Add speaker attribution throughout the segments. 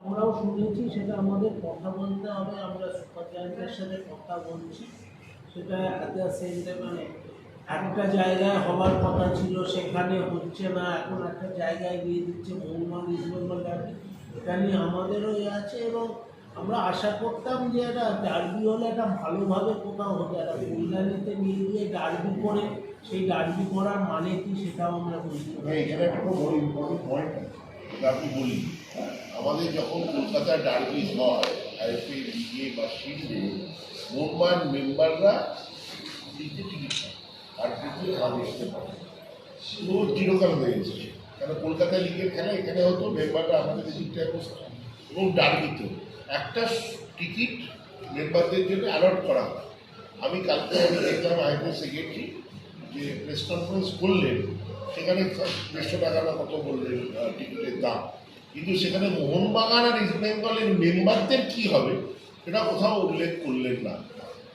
Speaker 1: আমরাও শুনেছি, সেটা আমাদের কথা বলতে হবে, আমরা সুপারচার্জের সাথে কথা বলছি। সেটা অ্যাট সেম মানে একটা জায়গায় হওয়ার কথা ছিল, সেখানে হচ্ছে না, এখন একটা জায়গায় দিয়ে দিচ্ছে মৌমান ইস্ট বেঙ্গল এটা নিয়ে আমাদেরও ইয়ে আছে এবং আমরা আশা করতাম যে একটা ডার্বি হলে একটা ভালোভাবে কোথাও হতো, একটা কল্যাণীতে নিয়ে গিয়ে ডার্বি করে, সেই ডার্বি করার মানে কি সেটাও আমরা বুঝতে পারি
Speaker 2: আপনি বলি আমাদের যখন কলকাতায় ডার্বি হয় আইএফএ লিগে বা শিল্ডে মোটমান মেম্বাররা তিনটে টিকিট আর কিন্তু খেলা দেখতে পারে। তো চিরকাল হয়ে গেছে। কেন কলকাতা লিগের খেলা এখানে হতো, মেম্বাররা আমাদের বসতো এবং ডার্বিতে। একটা টিকিট মেম্বারদের জন্য অ্যালট করা হয়। আমি কালকে আমি দেখলাম আইএফএ সেক্রেটারি যে প্রেস কনফারেন্স করলেন, সেখানে দেড়শো টাকা না কত বললেন টিকিটের দাম। কিন্তু সেখানে মোহনবাগান আর ইস্ট বেঙ্গলের মেম্বারদের কী হবে সেটা কোথাও উল্লেখ করলেন না।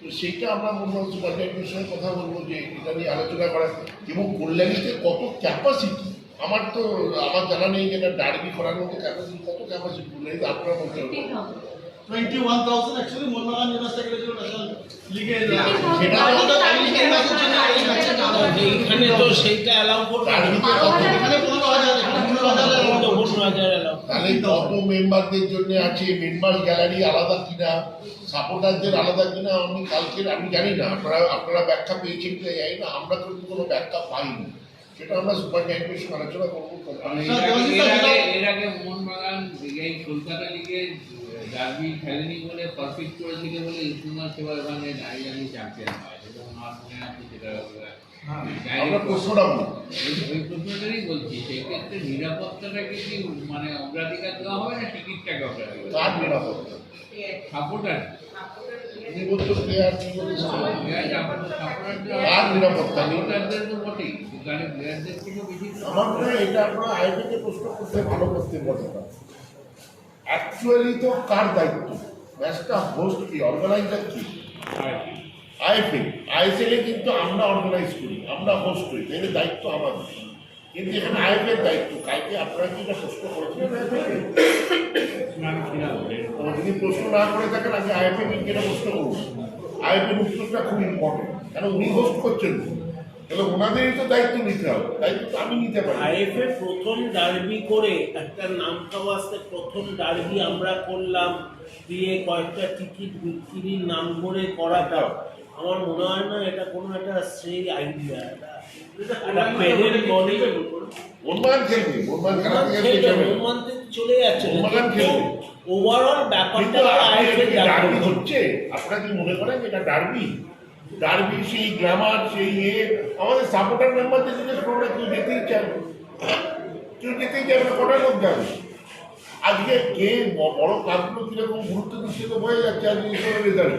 Speaker 2: তো সেইটা আমরা মনে হচ্ছে সুপারটাইটের সঙ্গে কথা বলব যে এটা নিয়ে আলোচনা করা এবং কল্যাণীতে কত ক্যাপাসিটি আমার তো আমার জানা নেই যে এটা ডার্বি করার মতো ক্যাপাসিটি কত ক্যাপাসিটি বলে আপনারা বলতে হবে
Speaker 3: twenty one thousand actually Mohun Bagan universe থেকে ছিল ন্যাশনাল লিগের
Speaker 2: সেটা
Speaker 1: তো সেইটা অ্যালাউ করবে।
Speaker 3: এখানে পনেরো হাজার পনেরো হাজার
Speaker 1: তো
Speaker 2: তাহলে কত মেম্বারদের জন্য আছে মেম্বার গ্যালারি আলাদা কিনা সাপোর্টারদের আলাদা কিনা আমি কালকে আমি জানি না আপনারা আপনারা ব্যাখ্যা পেয়েছেন কিনা জানি না আমরা কিন্তু কোনো ব্যাখ্যা পাইনি। সেটা আমরা সুপার সঙ্গে আলোচনা করব।
Speaker 4: এর আগে- মোহনবাগান এই কলকাতা লিগে ডার্বি খেলেনি বলে পারফেক্ট করেছিল বলে ইস্টবেঙ্গল সেবার ওখানে চ্যাম্পিয়ন হয়। আমার মনে আছে সেটা
Speaker 2: আমরা প্রশ্নটা বলি
Speaker 4: ওই- প্রশ্নটাই বলছি সেক্ষেত্রে নিরাপত্তাটাকে কি মানে অগ্রাধিকার দেওয়া হবে না টিকিটটাকে অগ্রাধিকার
Speaker 2: কার নিরাপত্তা?
Speaker 4: সাপোর্টার।
Speaker 2: আমার মনে হয় এটা আপনারা আইপিকে প্রশ্ন করতে ভালো করতে কথাটা অ্যাকচুয়ালি তো কার দায়িত্ব? ম্যাচটা হোস্ট কি অর্গানাইজার কি? আইপি আইএসএলে কিন্তু আমরা অর্গানাইজ করি, আমরা হোস্ট হই এর দায়িত্ব আমাদের। কিন্তু এখানে আইপিএর দায়িত্ব, কালকে আপনারা কি এটা প্রশ্ন করেছিলেন তো যদি প্রশ্ন না করে থাকেন আগে আইপি এটা প্রশ্ন করুন আইপির উত্তরটা খুব ইম্পর্টেন্ট কারণ উনি হোস্ট করছেন। তাহলে ওনাদেরই তো দায়িত্ব নিতে হবে, দায়িত্ব আমি নিতে পারি।
Speaker 1: আইএফএ প্রথম ডার্বি করে একটা নাম খাওয়া আসতে প্রথম ডার্বি আমরা করলাম, দিয়ে কয়েকটা টিকিট বিক্রির নাম করে করাটা। আমার মনে হয় না এটা কোনো একটা সেই আইডিয়া চলে যাচ্ছে। ওভারঅল ব্যাপারটা
Speaker 2: হচ্ছে? আপনারা কি মনে করেন এটা ডার্বি ডার্বি সেই গ্রামার সেই ইয়ে। আমাদের সাপোর্টার মেম্বারদের জিজ্ঞেস করব কেউ যেতেই চায় না। কেউ যেতেই চায় না কটার লোক যাবে আজকে কে বড় কাজগুলো কীরকম গুরুত্ব দিচ্ছে তো বোঝা যাচ্ছে আজকে রেজাল্ট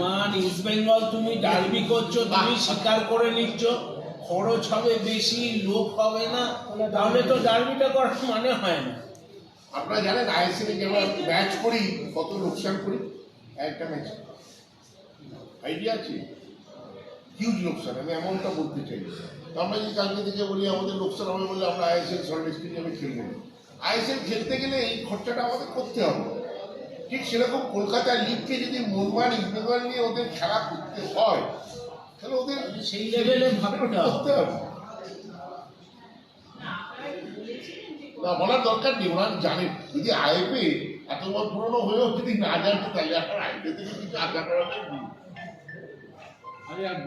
Speaker 2: মান
Speaker 1: ইস্ট বেঙ্গল তুমি ডার্বি করছ, তুমি স্বীকার করে নিচ্ছ, খরচ হবে বেশি, লোক হবে না, তাহলে তো ডার্বিটা করার মানে হয় না।
Speaker 2: আপনারা জানেন, আইএসএল আমরা ম্যাচ করি, কত লোকসান করি, একটা ম্যাচ আইডিয়া আছে? হিউজ লোকসান, আমি এমনটা বলতে চাই। তো আমরা যদি কালকে থেকে বলি, আমাদের লোকসান হবে বলে আমরা আইএসএল সল্ট স্টেডিয়ামে খেলব। আইএসএল খেলতে গেলে এই খরচাটা আমাদের করতে হবে। ঠিক সেরকম কলকাতা লিগকে যদি মোহনবাগান ইস্টবেঙ্গল নিয়ে ওদের খেলা করতে হয় তাহলে ওদের
Speaker 1: সেই লেভেলে
Speaker 2: করতে হবে। না বলার দরকার নেই ওরা জানেন যদি আইপি এত বড় পুরনো হয়েও যদি না জানতো তাহলে আপনার আইপি থেকে কিছু আশা করা যায় না।
Speaker 4: আরে আর